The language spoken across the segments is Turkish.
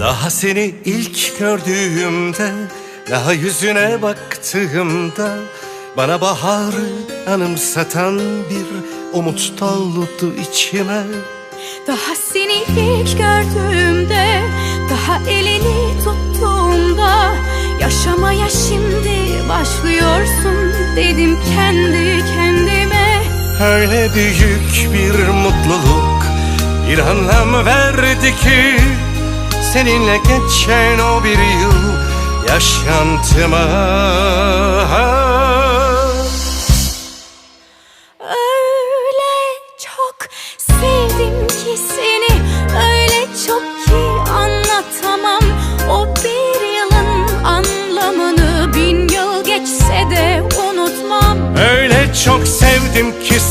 Daha seni ilk gördüğümde Daha yüzüne baktığımda Bana baharı anımsatan bir umut doludu içime. Daha seni ilk gördüğümde Daha elini tuttuğumda Yaşamaya şimdi başlıyorsun Dedim kendi kendime. Öyle büyük bir mutluluk Bir anlam verdi ki Seninle geçen o bir yıl Yaşantıma. Öyle çok sevdim ki seni Öyle çok ki anlatamam. O bir yılın anlamını Bin yıl geçse de unutmam. Öyle çok sevdim ki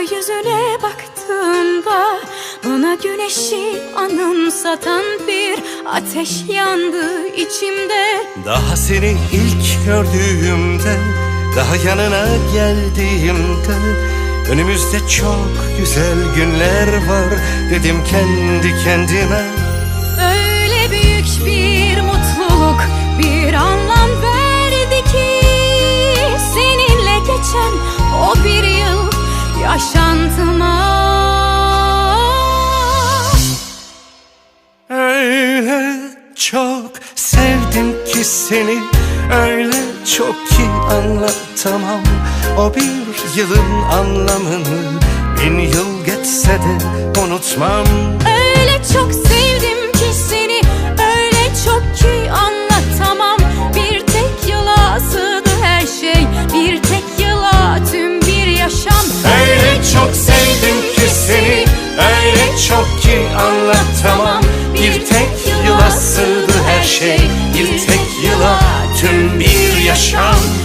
yüzüne baktığımda Bana güneşi anımsatan bir ateş yandı içimde. Daha seni ilk gördüğümde Daha yanına geldiğimde Önümüzde çok güzel günler var. Dedim kendi kendime seni Öyle çok ki anlatamam. O bir yılın anlamını Bin yıl geçse de unutmam. Öyle çok sevdim ki seni Öyle çok ki anlatamam. Bir tek yıla sığdı her şey Bir tek yıla tüm bir yaşam. Öyle çok sevdim ki seni Öyle çok ki anlatamam. Bir tek yıla sığdı şey. Bir tek yıla tüm bir yaşam.